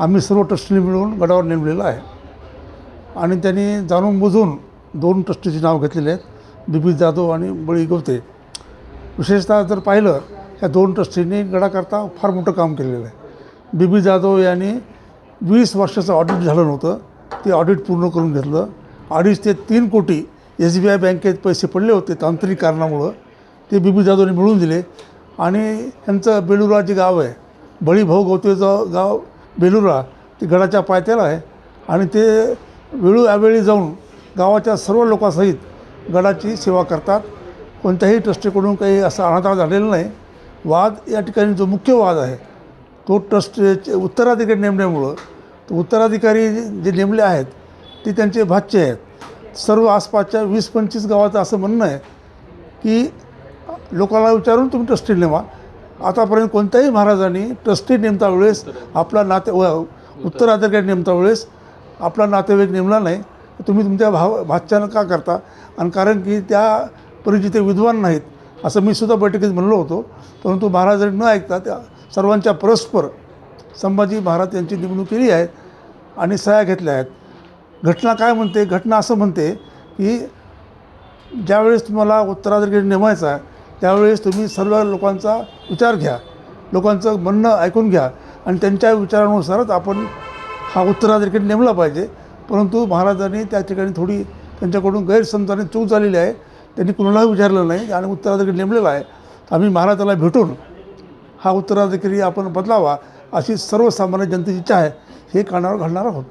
आम्ही सर्व ट्रस्टीने मिळून गडावर नेमलेलं आहे. आणि त्यांनी जाणून बुजून दोन ट्रस्टीचे नाव घेतलेले आहेत बिपी जाधव आणि बळी गवते. विशेषतः जर पाहिलं या दोन ट्रस्टींनी गडाकरता फार मोठं काम केलेलं आहे. बीबी जाधव यांनी वीस वर्षाचं ऑडिट झालं नव्हतं ते ऑडिट पूर्ण करून घेतलं. अडीच ते तीन कोटी एस बी आय बँकेत पैसे पडले होते तांत्रिक कारणामुळं ते बीबी जाधवने मिळून दिले. आणि यांचं बेलुरा जे गाव आहे बळीभाऊ गवतेचं गाव बेलुरा ते गडाच्या पायथ्याला आहे. आणि ते वेळोवेळी जाऊन गावाच्या सर्व लोकांसहित गडाची सेवा करतात. कोणत्याही ट्रस्टीकडून काही असं अनाथाळ झालेला नाही. वाद या ठिकाणी जो मुख्य वाद आहे तो ट्रस्ट उत्तराधिकारी नेमण्यामुळं तर उत्तराधिकारी जे नेमले आहेत ते त्यांचे भाच्य आहेत. सर्व आसपासच्या वीस पंचवीस गावाचं असं म्हणणं आहे की लोकांना विचारून तुम्ही ट्रस्टी नेमा आतापर्यंत कोणत्याही महाराजांनी ट्रस्टी नेमता वेळेस आपला नाते उत्तराधिकारी नेमता वेळेस आपला नातेवाईक नेमला नाही. तुम्ही तुमच्या भाव भाच्यानं का करता? आणि कारण की त्या परिचित विद्वान नाहीत असं मी सुद्धा बैठकीत म्हणलो होतो. परंतु महाराजांनी न ऐकता त्या सर्वांच्या परस्पर संभाजी महाराज यांची नेमणूक केली आहे आणि सह्या घेतल्या आहेत. घटना काय म्हणते? घटना असं म्हणते की ज्यावेळेस तुम्हाला उत्तराधिकारी नेमायचा आहे त्यावेळेस तुम्ही सर्व लोकांचा विचार घ्या. लोकांचं म्हणणं ऐकून घ्या आणि त्यांच्या विचारानुसारच आपण हा उत्तराधिकारी नेमला पाहिजे. परंतु महाराजांनी त्या ठिकाणी थोडी त्यांच्याकडून गैरसमजाने चूक झालेली आहे. त्यांनी कुणालाही विचारलं नाही आणि उत्तराधिकारी नेमलेला आहे. आम्ही महाराजाला भेटून हा उत्तराधिकारी आपण बदलावा अशी सर्वसामान्य जनतेची इच्छा आहे. हे कानावर घालणार आहोत.